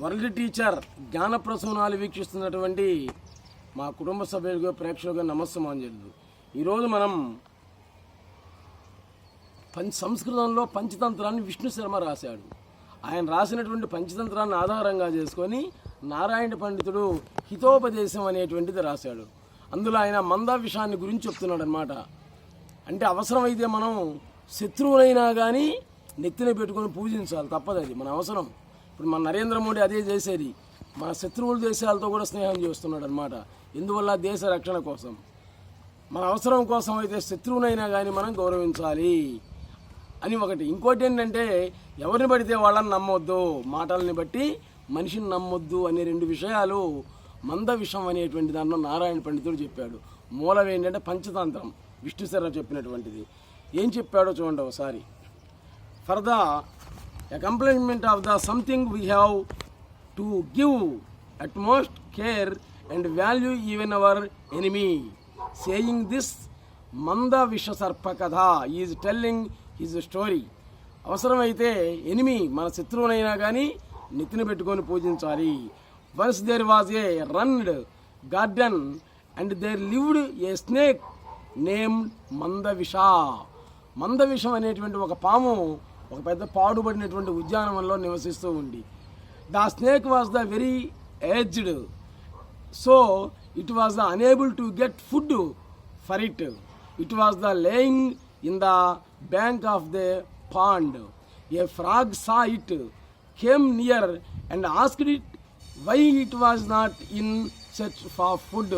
World teacher జ్ఞాన ప్రసవనాలు వీక్షిస్తున్నటువంటి మా కుటుంబ సభ్యులకు ప్రేక్షకులకు నమస్సమాంజలు ఈరోజు మనం పంచ సంస్కృతంలో పంచతంత్రాన్ని విష్ణు శర్మ రాశాడు. ఆయన రాసినటువంటి పంచతంత్రాన్ని ఆధారంగా చేసుకొని నారాయణ పండితుడు హితోపదేశం అనేటువంటిది రాశాడు. అందులో ఆయన మంద విషయాన్ని గురించి చెప్తున్నాడు అనమాట అంటే అవసరమైతే మనం శత్రువునైనా కానీ నెత్తిన పెట్టుకొని పూజించాలి తప్పదు అది మన అవసరం. ఇప్పుడు మన నరేంద్ర మోడీ అదే చేసేది. మన శత్రువుల దేశాలతో కూడా స్నేహం చేస్తున్నాడు అనమాట ఎందువల్ల దేశ రక్షణ కోసం. మన అవసరం కోసం అయితే శత్రువునైనా కానీ మనం గౌరవించాలి. అని ఒకటి. ఇంకోటి ఏంటంటే ఎవరిని పడితే వాళ్ళని నమ్మొద్దు. మాటల్ని బట్టి మనిషిని నమ్మొద్దు అనే రెండు విషయాలు మంద విషం అనేటువంటి దాంట్లో నారాయణ పండితుడు చెప్పాడు. మూలం ఏంటంటే పంచతంత్రం. విష్ణుశర్మ చెప్పినటువంటిది. ఏం చెప్పాడో చూడండి ఒకసారి. Further the of the something we have to give utmost care and value even our enemy saying this Mandavisha సర్ప కథ ఈజ్ టెల్లింగ్ హిజ్ స్టోరీ అవసరమైతే ఎనిమి మన శత్రువునైనా కానీ నెత్తిన పెట్టుకొని పూజించాలి. Once there was a ruined garden and there lived a snake name Mandavisha మందవిషం అనేటువంటి ఒక పాము ఒక పెద్ద పాడుబడినటువంటి ఉద్యానవనంలో నివసిస్తూ ఉంది the snake was the very aged. So it was the unable to get food for it it was the laying in the bank of the pond a frog saw it came near and asked it why it was not in search for food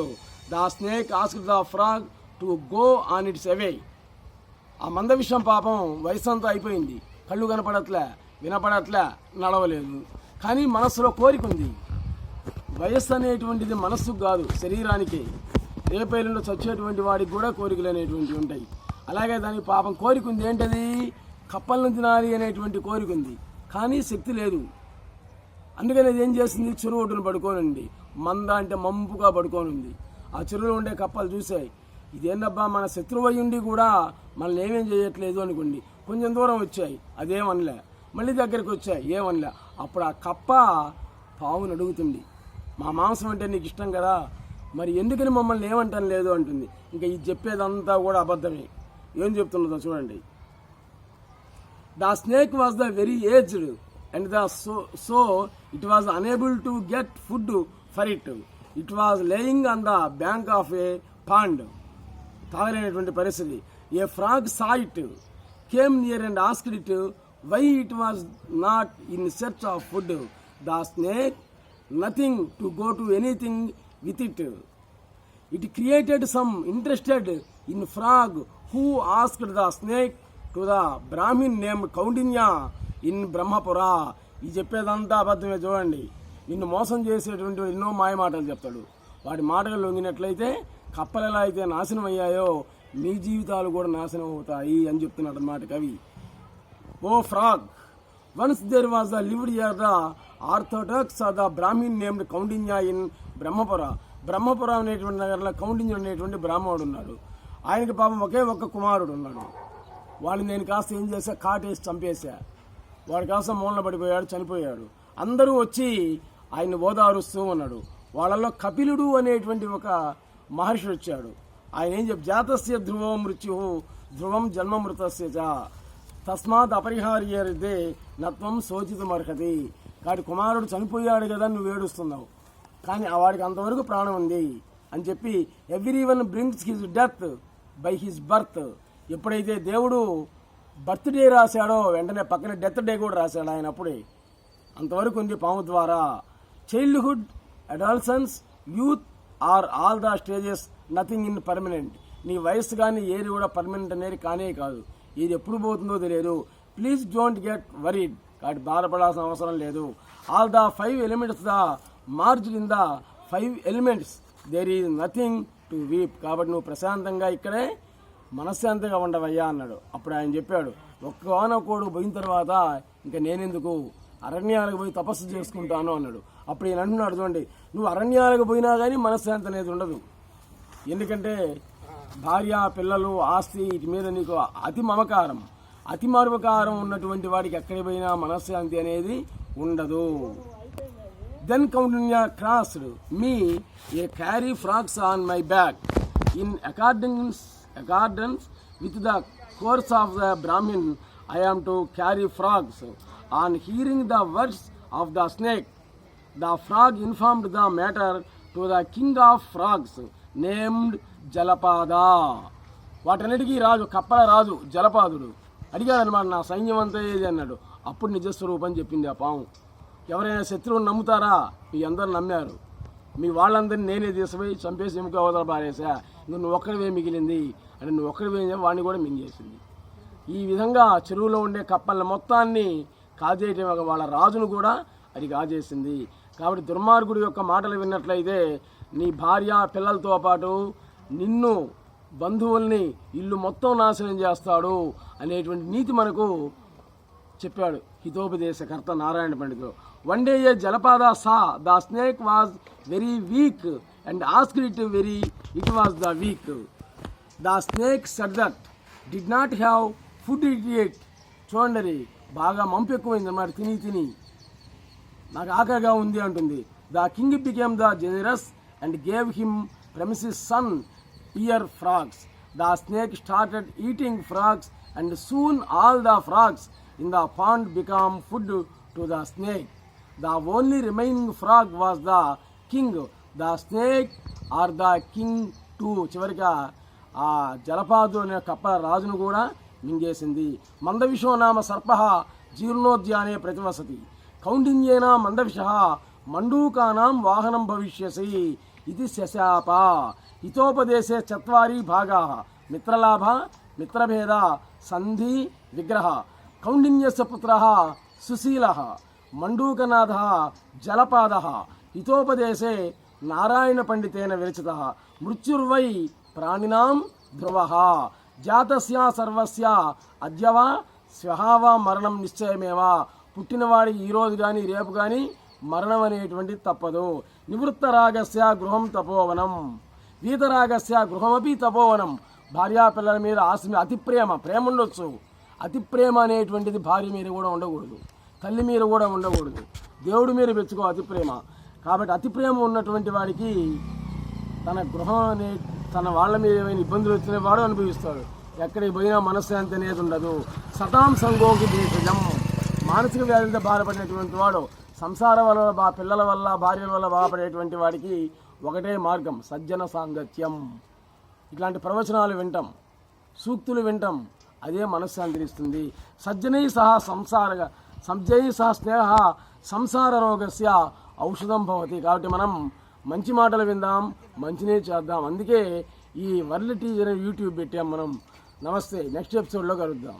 the snake asked the frog to go on its away ఆ మంద విషయం పాపం వయసు అంతా అయిపోయింది. కళ్ళు కనపడట్లే వినపడట్లే నడవలేదు. కానీ మనసులో కోరిక ఉంది. వయస్సు అనేటువంటిది మనస్సుకు కాదు శరీరానికి. రేపేళ్ళలో చచ్చేటువంటి వాడికి కూడా కోరికలు అనేటువంటివి ఉంటాయి. అలాగే దానికి పాపం కోరిక ఉంది. ఏంటది? కప్పలను తినాలి అనేటువంటి కోరిక ఉంది. కానీ శక్తి లేదు. అందుకని అది ఏం చేసింది? చెరువు ఒడ్డున పడుకోనుంది. మంద అంటే మంపుగా పడుకోనుంది. ఆ చెరువులో ఉండే కప్పలు చూసాయి ఇదేందబ్బా మన శత్రువు అయ్యుండి ఉండి కూడా మనల్ని ఏమేం చేయట్లేదు అనుకోండి. కొంచెం దూరం వచ్చాయి. అదేమనలే మళ్ళీ దగ్గరికి వచ్చాయి. ఏమనలే అప్పుడు ఆ కప్ప పావును అడుగుతుంది. మా మాంసం అంటే నీకు ఇష్టం కదా? మరి ఎందుకని మమ్మల్ని ఏమంటాను లేదు అంటుంది. ఇంకా ఇది చెప్పేదంతా కూడా అబద్ధమే. ఏం చెప్తున్నదో చూడండి. The snake was the very aged and the so so it was unable to get food for it. It was laying on the bank of a pond. తాగలేనటువంటి పరిస్థితి. A frog saw it. Came near and asked it why it was not in search of food the snake nothing to go to anything with it it created some interested in frog who asked the snake to the Brahmin name Kaundinya in Brahmapura ఇది చెప్పేదంతా అబద్ధమే చూడండి. నిన్ను మోసం చేసేటువంటి ఎన్నో మాయ మాటలు చెప్తాడు. వాడి మాటలు లొంగినట్లయితే కప్పలు ఎలా అయితే నాశనం అయ్యాయో మీ జీవితాలు కూడా నాశనం అవుతాయి అని చెప్తున్నాడు అన్నమాట కవి. ఓ frog once there was the lived here the orthodox or the Brahmin named Kaundinya in Brahmapura Brahmapura అనేటువంటి నగరంలో కౌండిన్య అనేటువంటి బ్రాహ్మణుడు ఉన్నాడు. ఆయనకి పాపం ఒకే ఒక్క కుమారుడు ఉన్నాడు. వాడిని నేను కాస్త ఏం చేశా? కాటేసి చంపేశా. వాడు కాస్త మూలన పడిపోయాడు చనిపోయాడు. అందరూ వచ్చి ఆయన్ని ఓదారుస్తూ ఉన్నాడు. వాళ్ళల్లో కపిలుడు అనేటువంటి ఒక మహర్షి వచ్చాడు. ఆయన ఏం చెప్పి జాతస్య ధ్రువం మృత్యు ధ్రువం జన్మమృతస్య చ. తస్మాత్ అపరిహార్యదే నత్వం శోచితమర్హతి. వాడి కుమారుడు చనిపోయాడు కదా నువ్వు ఏడుస్తున్నావు. కానీ ఆ వాడికి అంతవరకు ప్రాణం ఉంది. అని చెప్పి every one brings his death by his birth. ఎప్పుడైతే దేవుడు బర్త్డే రాశాడో వెంటనే పక్కన డెత్ డే కూడా రాశాడు ఆయన అప్పుడే. అంతవరకు ఉంది పాము ద్వారా. Childhood adolescence youth are all the stages nothing in permanent నీ వయస్సు కానీ ఏది కూడా పర్మనెంట్ అనేది కానే కాదు. ఇది ఎప్పుడు పోతుందో తెలియదు. ప్లీజ్ డోంట్ గెట్ వరీడ్ కాబట్టి బాధపడాల్సిన అవసరం లేదు. All the five elements the merge in the five elements there is nothing to weep కాబట్టి నువ్వు ప్రశాంతంగా ఇక్కడే మనశ్శాంతంగా ఉండవయ్యా అన్నాడు. అప్పుడు ఆయన చెప్పాడు ఒక్క కోడు పోయిన తర్వాత ఇంకా నేనెందుకు? అరణ్యాలకు పోయి తపస్సు చేసుకుంటాను అన్నాడు. అప్పుడు ఈయన అంటున్నాడు చూడండి నువ్వు అరణ్యాలకు పోయినా కానీ మనశ్శాంతి అనేది ఉండదు. ఎందుకంటే భార్య పిల్లలు ఆస్తి వీటి మీద నీకు అతి మమకారం. అతి మమకారం ఉన్నటువంటి వాడికి ఎక్కడికి పోయినా మనశ్శాంతి అనేది ఉండదు. Then Kaundinya crossed. Me a carry frogs on my bag in accordings accordance with the course of the Brahmin I am to carry frogs on hearing the words of the snake the frog informed the matter to the king of frogs named Jalapada. వాటన్నిటికీ రాజు కప్పల రాజు జలపాదుడు. అడిగాడనమాట నా సైన్యం అంతా ఏది అన్నాడు. అప్పుడు నిజస్వరూపం చెప్పింది ఆ పాము. ఎవరైనా శత్రువుని నమ్ముతారా? మీ అందరు నమ్మారు. మీ వాళ్ళందరినీ నేనే తీసుకుపోయి చంపేసి ఎముక అవతల పారేసా ఇంక నువ్వు ఒక్కడివే మిగిలింది అంటే నువ్వు ఒక్కడివే వాడిని కూడా మింగేసింది. ఈ విధంగా చెరువులో ఉండే కప్పల మొత్తాన్ని కాజేయటం వాళ్ళ రాజును కూడా అది కాజేసింది. కాబట్టి దుర్మార్గుడి యొక్క మాటలు విన్నట్లయితే నీ భార్య పిల్లలతో పాటు నిన్ను బంధువుల్ని ఇల్లు మొత్తం నాశనం చేస్తాడు అనేటువంటి నీతి మనకు చెప్పాడు హితోపదేశకర్త నారాయణ పండితుడు. One day a Jalapada saw the snake was very weak and ask it very it was the weak. The snake said that did not have food it it చూడండి బాగా మంపు ఎక్కువైంది అన్నమాట తిని తిని. నాకు ఆకలిగా ఉంది అంటుంది. The king became the generous and gave him promises son ear frogs the snake started eating frogs and soon all the frogs in the pond become food to the snake the only remaining frog was the king the snake or the king to చివరిగా ఆ జలపాదు అనే కప్ప రాజును కూడా మింగేసింది. మందవిషో నామ సర్ప జీర్ణోద్యానే ప్రతివసతి కౌండిన్యేన మందవిష మండూకానాం వాహనం భవిష్యసి. ఇది శశాప. హితోపదేశే చత్వారి భాగా. మిత్రలాభ మిత్రభేద సంధి విగ్రహ. కౌండిన్యస్య పుత్ర సుశీల. మండూకనాథ జలపాద. హితోపదేశే నారాయణ పండితేన విరచిత. మృత్యుర్వై ప్రాణినాం ధ్రువ. జాతస్య సర్వస్య అద్యవా స్వహావా మరణం నిశ్చయమేవా. పుట్టినవాడి ఈరోజు కానీ రేపు కానీ మరణం అనేటువంటిది తప్పదు. నివృత్తరాగస్య గృహం తపోవనం. వీతరాగస్య గృహమపి తపోవనం. భార్యా పిల్లల మీద ఆశ అతి ప్రేమ ప్రేమ ఉండొచ్చు. అతి ప్రేమ అనేటువంటిది భార్య మీద కూడా ఉండకూడదు. తల్లి మీద కూడా ఉండకూడదు. దేవుడి మీద పెంచుకో అతి ప్రేమ. కాబట్టి అతి ప్రేమ ఉన్నటువంటి వాడికి తన గృహం అనే తన వాళ్ళ మీద ఏమైనా ఇబ్బందులు వచ్చిన వాడు అనుభవిస్తాడు. ఎక్కడికి పోయినా మనశ్శాంతి అనేది ఉండదు. సతాం సంగోకి దేశజం. మానసిక వ్యాధులతో బాధపడినటువంటి వాడు సంసారం వల్ల బా పిల్లల వల్ల భార్యల వల్ల బాధపడేటువంటి వాడికి ఒకటే మార్గం సజ్జన సాంగత్యం. ఇట్లాంటి ప్రవచనాలు వింటాం సూక్తులు వింటాం అదే మనశ్శాంతిని ఇస్తుంది. సజ్జనై సహా సంసార సజ్జై సహా స్నేహ సంసార రోగస్య ఔషధం భవతి. కాబట్టి మనం మంచి మాటలు విందాం మంచినే చేద్దాం. అందుకే ఈ వర్ల టీచర్ యూట్యూబ్ పెట్టాం మనం. నమస్తే నెక్స్ట్ ఎపిసోడ్లో కలుద్దాం.